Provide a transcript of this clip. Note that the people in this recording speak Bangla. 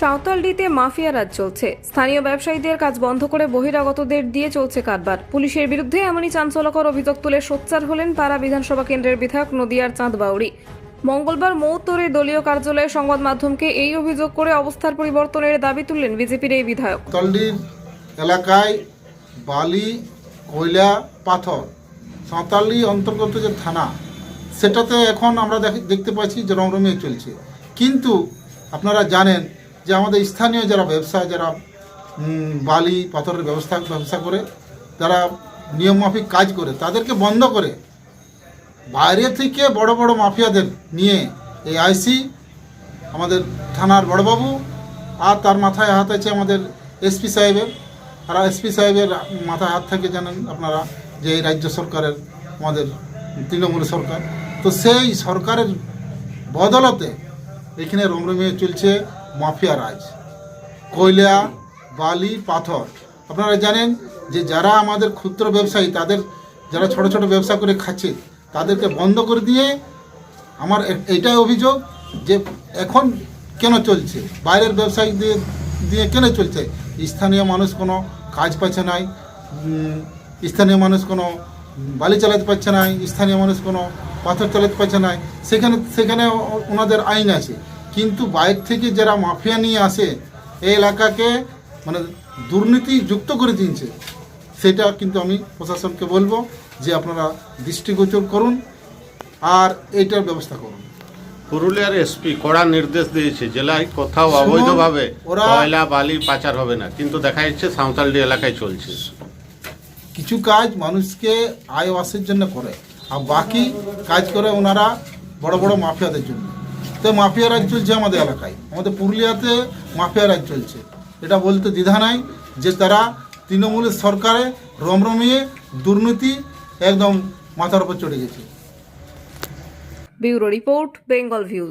সাঁওতালডিতে মাফিয়া রাজ চলছে। স্থানীয় ব্যবসায়ীদের কাজ বন্ধ করে বহিরাগতদের দিয়ে চলছে কারবার। পুলিশের বিরুদ্ধে এমনই চাঞ্চল্যকর অভিযোগ তুলে সোচ্চার হলেন পাড়া বিধানসভা কেন্দ্রের বিধায়ক নদিয়ার চাঁদ বাউরি মঙ্গলবার মৌত্তরে দলীয় কার্যালয়ে সংবাদ মাধ্যমকে এই অভিযোগ করে অবস্থার পরিবর্তনের দাবি তুললেন বিজেপির এই বিধায়ক। তলডির এলাকায় বালি, কয়লা, পাথর, সাঁওতালি অন্তর্গত যে থানা, সেটাতে এখন আমরা দেখ- দেখতে পাচ্ছি যে রমরমিয়ে চলছে। কিন্তু আপনারা জানেন যে আমাদের স্থানীয় যারা ব্যবসা যারা বালি, পাথরের ব্যবস্থা, ব্যবসা করে, যারা নিয়মমাফিক কাজ করে, তাদেরকে বন্ধ করে বাইরে থেকে বড় বড় মাফিয়াদের নিয়ে এই আইসি, আমাদের থানার বড়বাবু আর তার মাথায় হাত আছে আমাদের এসপি সাহেবের। আর এসপি সাহেবের মাথায় হাত থেকে জানেন আপনারা, যে এই রাজ্য সরকারের, আমাদের তৃণমূল সরকার। তো সেই সরকারের বদলতে এখানে রমরমিয়ে চলছে। মাফিয়া রাজ কয়লা বালি পাথর। আপনারা জানেন যে যারা আমাদের ক্ষুদ্র ব্যবসায়ী, তাদের যারা ছোট ছোট ব্যবসা করে খাচ্ছে, তাদেরকে বন্ধ করে দিয়ে আমার এটাই অভিযোগ যে এখন কেন চলছে? বাইরের ব্যবসায়ী দিয়ে দিয়ে কেন চলছে? স্থানীয় মানুষ কোনো কাজ পাচ্ছে নাই স্থানীয় মানুষ কোনো বালি চালাতে পারছে না স্থানীয় মানুষ কোনো পাথর চালাতে পারছে না সেখানে সেখানে ওনাদের আইন আছে। কিন্তু বাইরে থেকে যারা মাফিয়া নিয়ে আসে এই এলাকাকে মানে দুর্নীতি যুক্ত করে দিয়েছে। সেটা কিন্তু আমি প্রশাসনকে বলব যে আপনারা দৃষ্টিগোচর করুন আর এইটার ব্যবস্থা করুন। পুরুলিয়ার এসপি কড়া নির্দেশ দিয়েছে জেলায় কোথাও অবৈধভাবে ওরা- কয়লা বালি পাচার হবে না কিন্তু দেখা যাচ্ছে সাঁওতালডি এলাকায় চলছে। কিছু কাজ মানুষকে আয় আসের জন্য করে আর বাকি কাজ করে ওনারা বড় বড় মাফিয়াদের জন্য। তো মাফিয়া রাজ চলছে আমাদের এলাকায়। আমাদের পুরুলিয়াতে মাফিয়া রাজ চলছে। এটা বলতে দ্বিধা নাই যে তারা তৃণমূলের সরকারে রমরমিয়ে দুর্নীতি একদম মাথার উপর চড়ে গেছে। Bureau report, Bengal views.